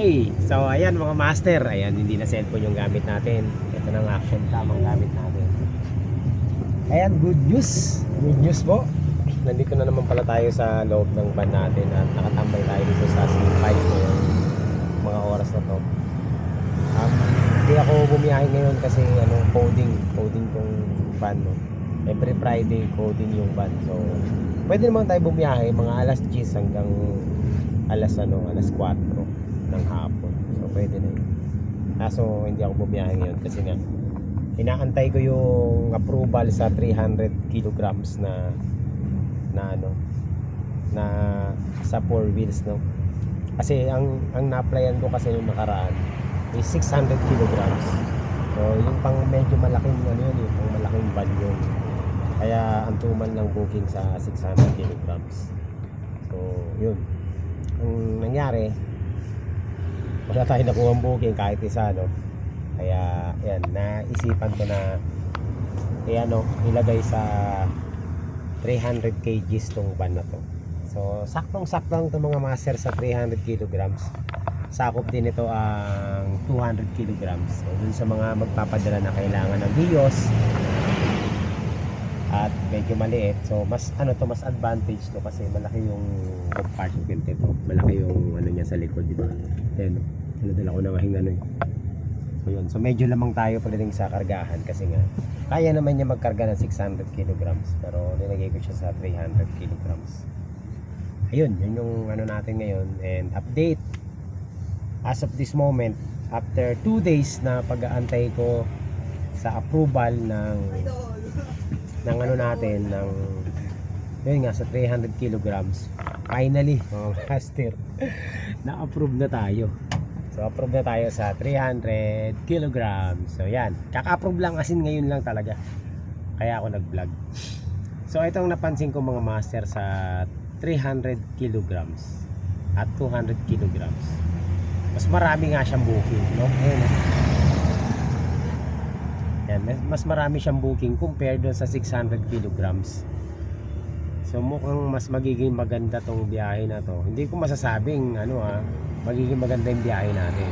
Okay, so ayan mga master, ayan hindi na cellphone yung gamit natin. Ito ang action cam ang gamit natin. Ayan, good news. Good news po. Nandito na naman pala tayo sa loob ng van natin at nakatambay tayo dito sa C5 ngayon. Mga oras na to. Um, hindi ako bumiyahe ngayon kasi ano, coding, coding tong van no. Every Friday coding yung van. So, pwede naman tayo bumiyahe mga alas 10 hanggang alas ano, alas 4 ng hapon. So pwede na yun. Kaso hindi ako bumiyahe ngayon kasi nga inaantay ko yung approval sa 300 kilograms na na ano na sa four wheels no. Kasi ang ang na-applyan ko kasi nung nakaraan is 600 kilograms. So yung pang medyo malaking ano yun, yung pang malaking van. Kaya ang tuman lang booking sa 600 kilograms. So yun. Ang nangyari, wala tayo nakuha booking kahit isa no? Kaya yan naisipan ko na eh ano ilagay sa 300 kgs tong van na to. So saktong saktong to mga master sa 300 kilograms. Sakop din ito ang 200 kilograms. So dun sa mga magpapadala na kailangan ng bios at medyo maliit. So mas ano to mas advantage to kasi malaki yung compartment ito malaki yung ano niya sa likod dito Ayan, dala ko na mahing ano eh. So yun, so medyo lamang tayo pagdating sa kargahan kasi nga kaya naman niya magkarga ng 600 kilograms pero nilagay ko siya sa 300 kilograms. Ayun, yun yung ano natin ngayon and update. As of this moment after 2 days na pag-aantay ko sa approval ng ng ano natin ng yun nga sa 300 kilograms. Finally mga master na-approve na tayo. So approve na tayo sa 300 kilograms. So yan. Kaka-approve lang asin ngayon lang talaga. Kaya ako nag-vlog. So itong napansin ko mga master sa 300 kilograms at 200 kilograms. Mas marami nga siyang booking no Ayan, yan, mas- marami siyang booking compared doon sa 600 kilograms So mukhang mas magiging maganda tong biyahe na to. Hindi ko masasabing ano ah, magiging maganda yung biyahe natin.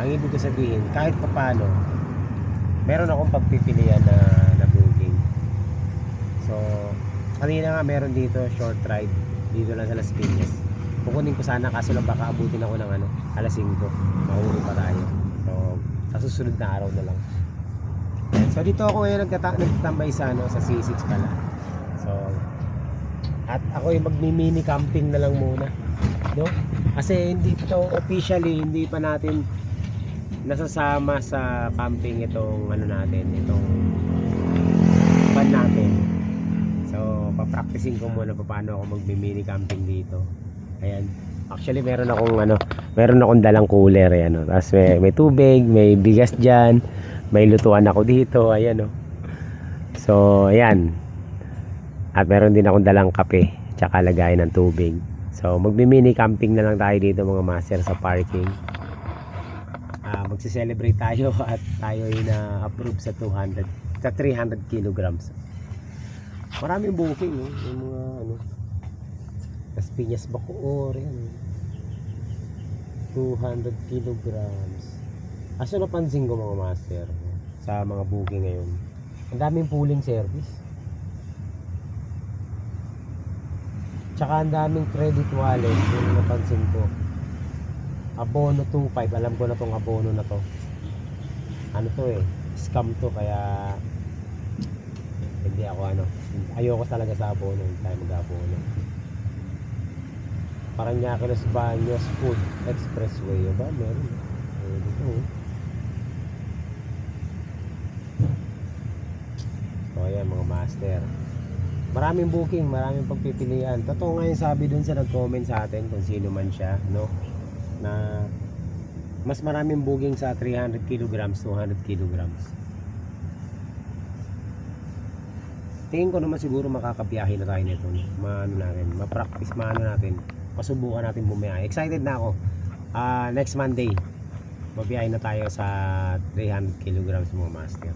Ang ibig ko sabihin, kahit papano, meron akong pagpipilian na, na booking. So, kanina nga meron dito short ride dito lang sa Las Piñas. Kukunin ko sana kaso lang baka abutin ako ng ano, alas 5. Mahuli pa tayo. So, sa susunod na araw na lang. So dito ako ngayon nagtata- nagtatambay sa ano, sa C6 pala. So, at ako yung magmi-mini camping na lang muna. No? Kasi hindi ito officially hindi pa natin nasasama sa camping itong ano natin, itong van natin. So, papracticing ko muna pa paano ako magmi-mini camping dito. Ayan. Actually, meron akong ano, meron akong dalang cooler ayan, no? Tapos may, may tubig, may bigas diyan, may lutuan ako dito, ayan oh. So, ayan. At meron din akong dalang kape, tsaka lagayan ng tubig. So, magmi-mini camping na lang tayo dito mga master sa parking. Ah, magse-celebrate tayo at tayo ay na-approve sa 200 sa 300 kilograms. Maraming booking, no? Yung mga ano, Las Piñas Bacoor, yan. 200 kilograms. Aso napansin ko mga master sa mga booking ngayon. Ang daming pooling service. Tsaka ang daming credit wallet yung napansin ko. Abono 25, alam ko na tong abono na to. Ano to eh, scam to kaya hindi ako ano, ayoko talaga sa abono, hindi tayo mag-abono. Paranaque Los Baños Food Expressway, ba? Meron. Eh, dito oh. So ayan mga master. Maraming booking, maraming pagpipilian. Totoo nga yung sabi dun sa nag-comment sa atin kung sino man siya, no? Na mas maraming booking sa 300 kilograms, 200 kilograms. Tingin ko naman siguro makakabiyahe na tayo nito. No? Maano natin, ma-practice, maano natin. Masubukan natin bumiyahe. Excited na ako. Ah, next Monday, mabiyahe na tayo sa 300 kilograms mga master.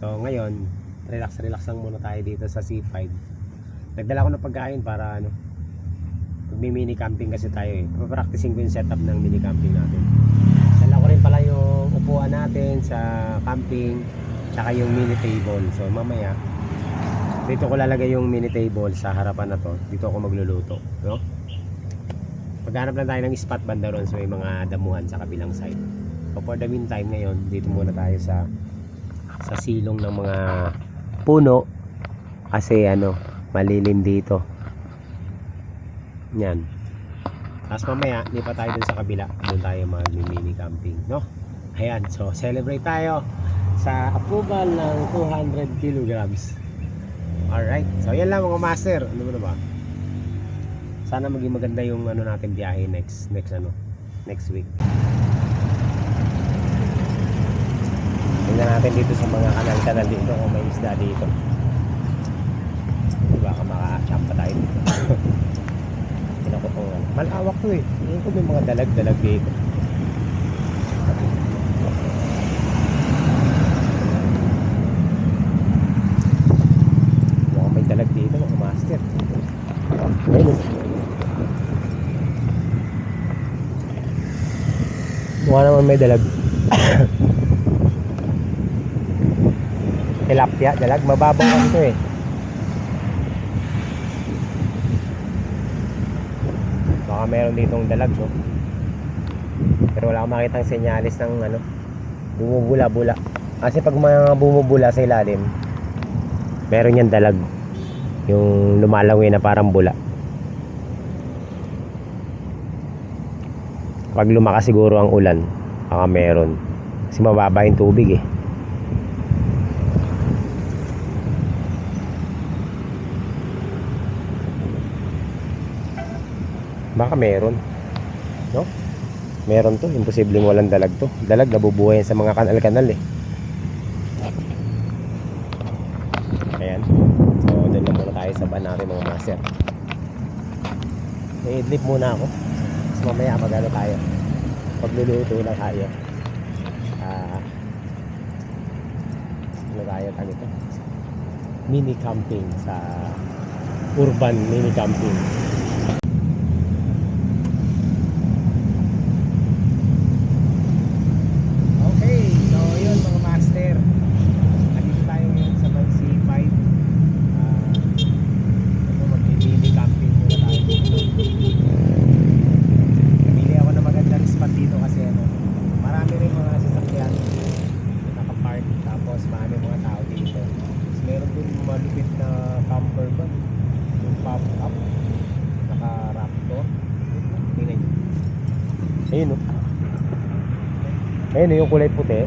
So ngayon, relax relax lang muna tayo dito sa C5. Nagdala ko ng pagkain para ano Magmi-mini camping kasi tayo eh. Papracticing ko yung setup ng mini camping natin. Dala ko rin pala yung upuan natin sa camping, tsaka yung mini table. So mamaya, dito ko lalagay yung mini table sa harapan na to. Dito ako magluluto, no? Maghanap lang tayo ng spot banda ron sa may mga damuhan sa kabilang side. So for the meantime ngayon, dito muna tayo sa sa silong ng mga puno kasi ano, malilim dito. Yan. Tapos mamaya, pa tayo dun sa kabila. Doon tayo mag-mini camping, no? Ayan, so celebrate tayo sa approval ng 200 kilograms. Alright, so yan lang mga master. Ano na ba? Sana maging maganda yung ano natin biyahe next next ano next week. Tingnan natin dito sa mga kanal-kanal dito kung may isda dito. Di ba ka makachamba tayo dito. Pinakutungan. Malawak to eh. Tingin ko may mga dalag-dalag dito. Mukhang may dalag dito mga master. Ayun. oh. Mukha naman may dalag. Tilapia, dalag. Mababaw kasi ito eh. Baka meron ditong dalag, no? Pero wala akong makitang senyalis ng ano, bumubula-bula. Kasi pag mga bumubula sa ilalim, meron yan dalag. Yung lumalangoy na parang bula. Pag lumakas siguro ang ulan, baka meron. Kasi mababa yung tubig eh. Baka meron. No? Meron to. Imposibleng walang dalag to. Dalag nabubuhay sa mga kanal-kanal eh. Ayan. So, doon na muna tayo sa natin mga master. I-idlip muna ako. Tapos mamaya magano tayo. Pagluluto na tayo. Ah, ano tayo tag ito? Mini camping sa urban mini camping. Okay, so yun mga master. Nandito tayo ngayon sa may C5. Ah, ito mag-mini camping muna tayo dito. Pili ako ng magandang spot dito kasi ano, marami rin mga sasakyan nakapark tapos marami mga tao dito. Tapos meron dun malupit na camper van. Yung pop up. Naka-raptor. Tingnan nyo. Ayun oh. Ayun oh, yung kulay puti. Ano.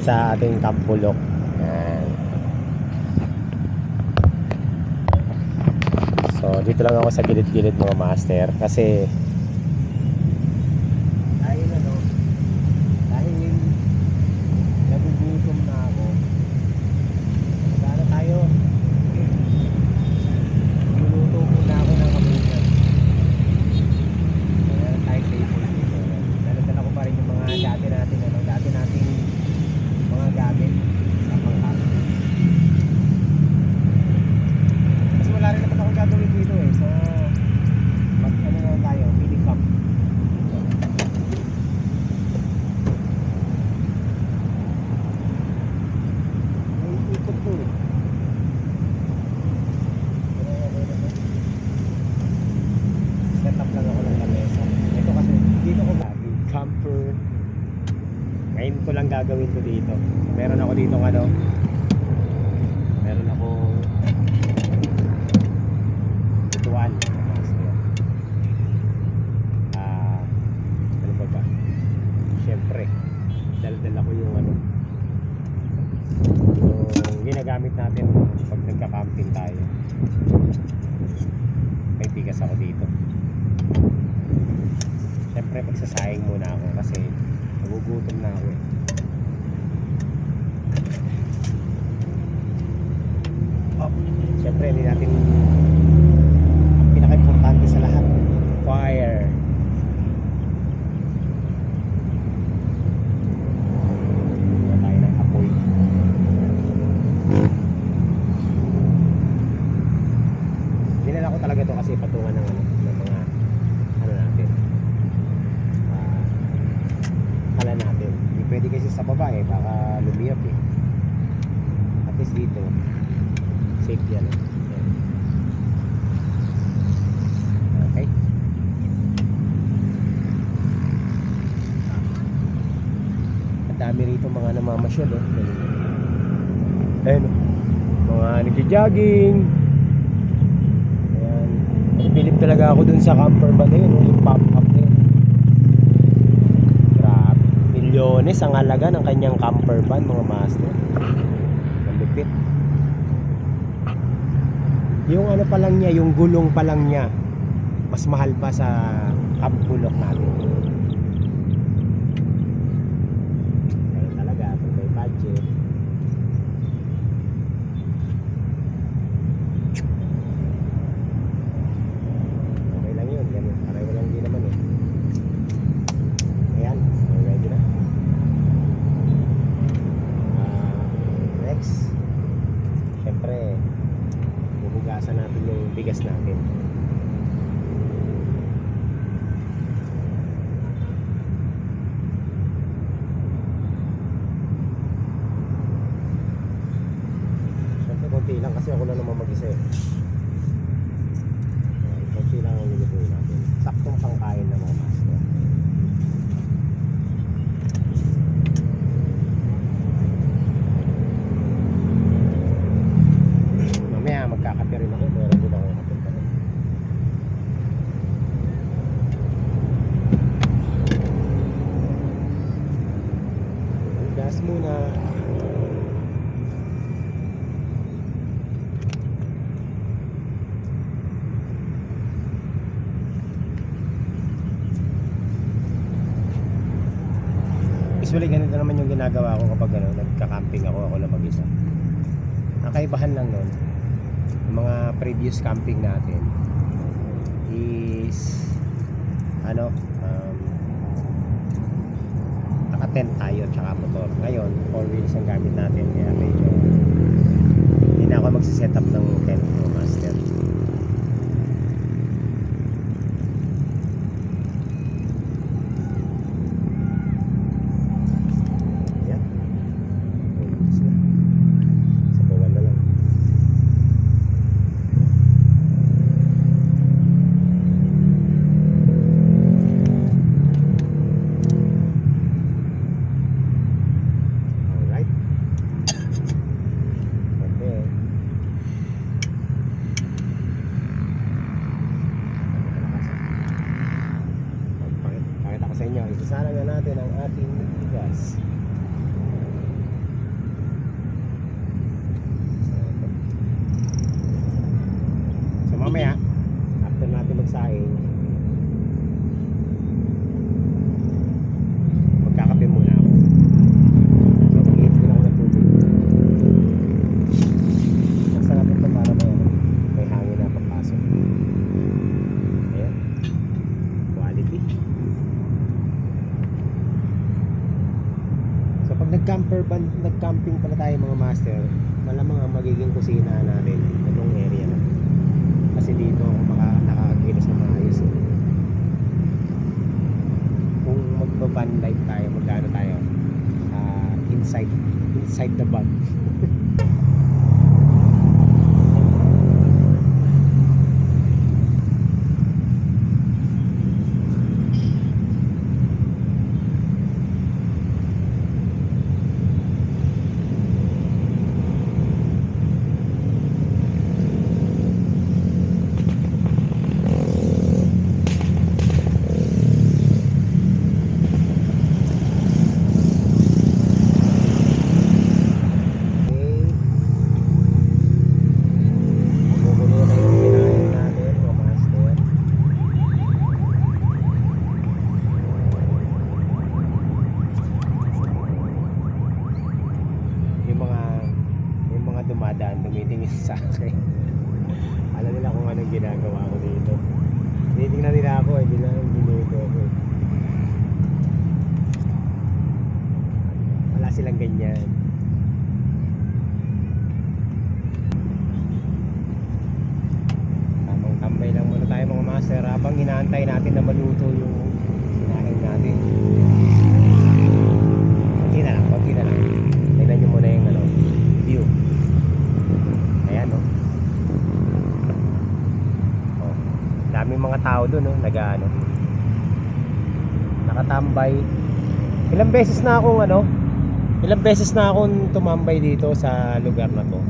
Sa ating kampulok. Yan. So, dito lang ako sa gilid-gilid mga master. Kasi, dahil ano, dahil nagugutom na ako, Magkano tayo? Luluto muna ako ng kabunan. So, meron tayong table dito. Dala-dala ko pa rin yung mga dati natin, ano, dati nating mga gamit sa pangkak. Kasi wala rin naman akong gagawin dito eh. So, mag ano na lang tayo, mini camp. May ikot to eh. Set up lang ako ng lamesa. Ito kasi, dito ko lagi. Camper. Ko gagawin to dito. Meron ako dito ano. ayun, mga nagja-jogging. Ayan. Pilip talaga ako dun sa camper van na yun yung pop up na yun. Grabe. Milyones ang halaga ng kanyang camper van mga master. Malupit yung ano pa lang niya yung gulong pa lang niya mas mahal pa sa abulok natin. bigas natin ginagawa ko kapag ano, nagka-camping ako, ako lang mag-isa. Ang kaibahan lang nun, mga previous camping natin is ano, um, naka-tent tayo tsaka motor. Ngayon, four wheels ang gamit natin kaya medyo natin ang ating bigas inside the van Nag-ano. Nakatambay. Ilang beses na akong ano, ilang beses na akong tumambay dito sa lugar na to.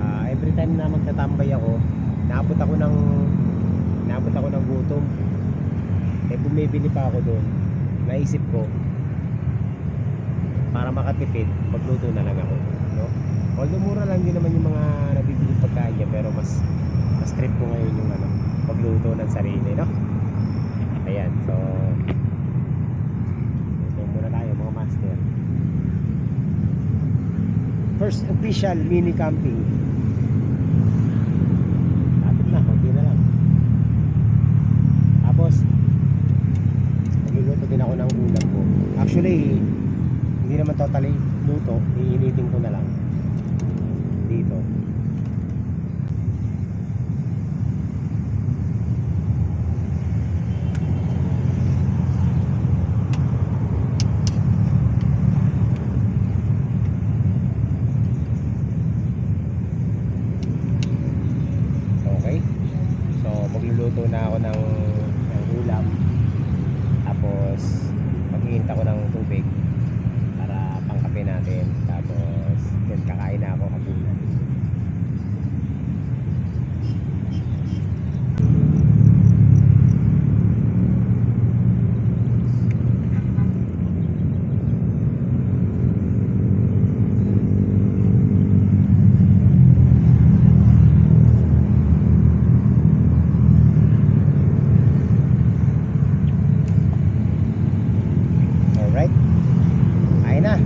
Ah, every time na magtatambay ako, naabot ako ng naabot ako ng gutom. Eh bumibili pa ako doon. Naisip ko para makatipid, magluto na lang ako, no? Although mura lang din naman yung mga nabibili pagkain niya, pero mas mas trip ko ngayon yung ano, magluto ng sarili, no? Ayan, so ito muna tayo mga master. First official mini camping. Lapit na, konti na lang. Tapos, nagluluto din ako ng ulam ko. Actually, hindi naman totally luto, iinitin ko na lang dito. Okay. So, magluluto na ako ng ulam. Tapos, maghihintay ko ng tubig para pangkape natin. Tapos, yun, kakain na ako hapunan. Alright. Kain na.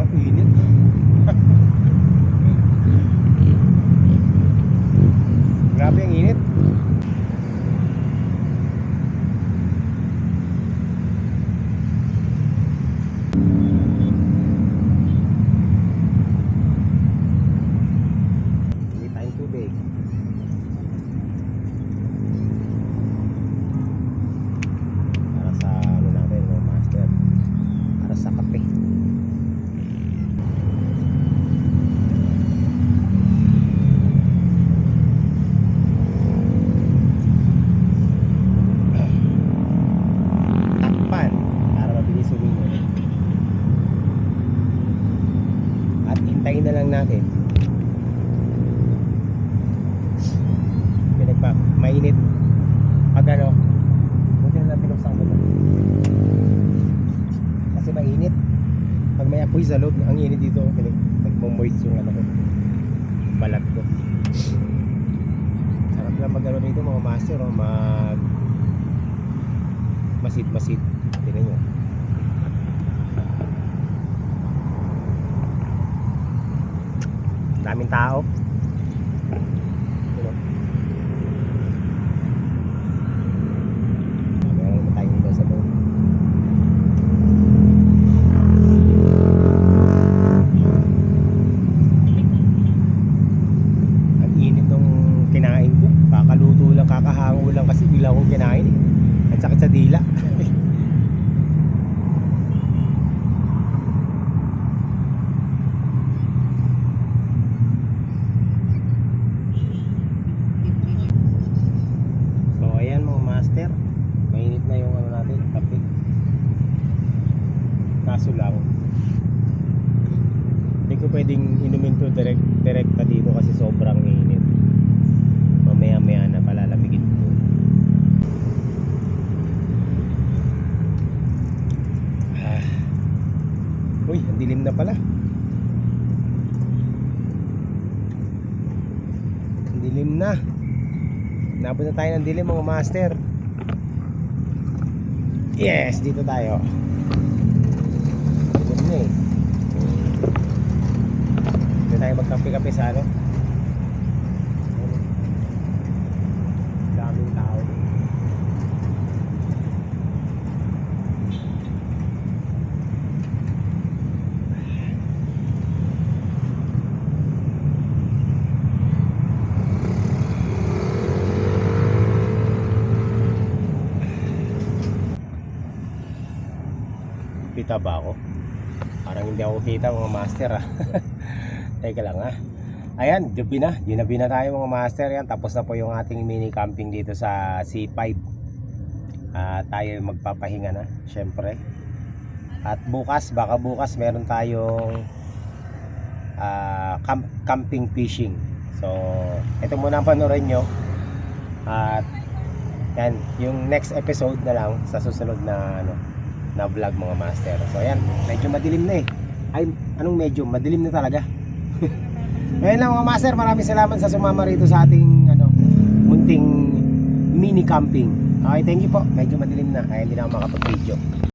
Ang init. Grabe ang init. Hindi tayong tubig. Para sa ano natin, mga master. Para sa kape. Takpan para mabilis sumingon. At hintayin na lang natin pinagpa mainit pag ano buti na lang pinuksan ko to. kasi mainit pag may apoy sa loob pinag nagmo-moist yung ano ko balat ko. Sarap lang mag ano dito mga master oh, mag masid masid tingnan nyo. Daming tao Yun, oh. Meron naman tayo dito sa loob. Ang init nung kinain ko. Kakaluto lang, kakahango lang kasi bigla akong kinain eh. At sakit sa dila. So ayan mga master, mainit na yung ano natin, kape. Kaso lang, hindi ko pwedeng inumin to direct, direkta dito kasi sobrang init. Mamaya maya na palalamigin ko. Ah. Uy, ang dilim na pala. Ang dilim na. Nabot na tayo ng dilim mga master. Yes, dito tayo. Dilim na eh. Dito tayo magkape-kape sa ano. Daming tao. Kita ba ako? Parang hindi ako kita mga master ah. Teka lang ah. Ayan, gabi na. Ginabi na tayo mga master yan. Tapos na po yung ating mini camping dito sa C5. Ah, tayo magpapahinga na, syempre. At bukas, baka bukas meron tayong ah, camp, camping fishing. So, ito muna ang panoorin nyo. At yan, yung next episode na lang sa susunod na ano na vlog mga master. So ayan, medyo madilim na eh. Ay, anong medyo? Madilim na talaga. Ngayon lang mga master, maraming salamat sa sumama rito sa ating ano, munting mini camping. Okay, thank you po. Medyo madilim na, kaya hindi na ako makapag-video.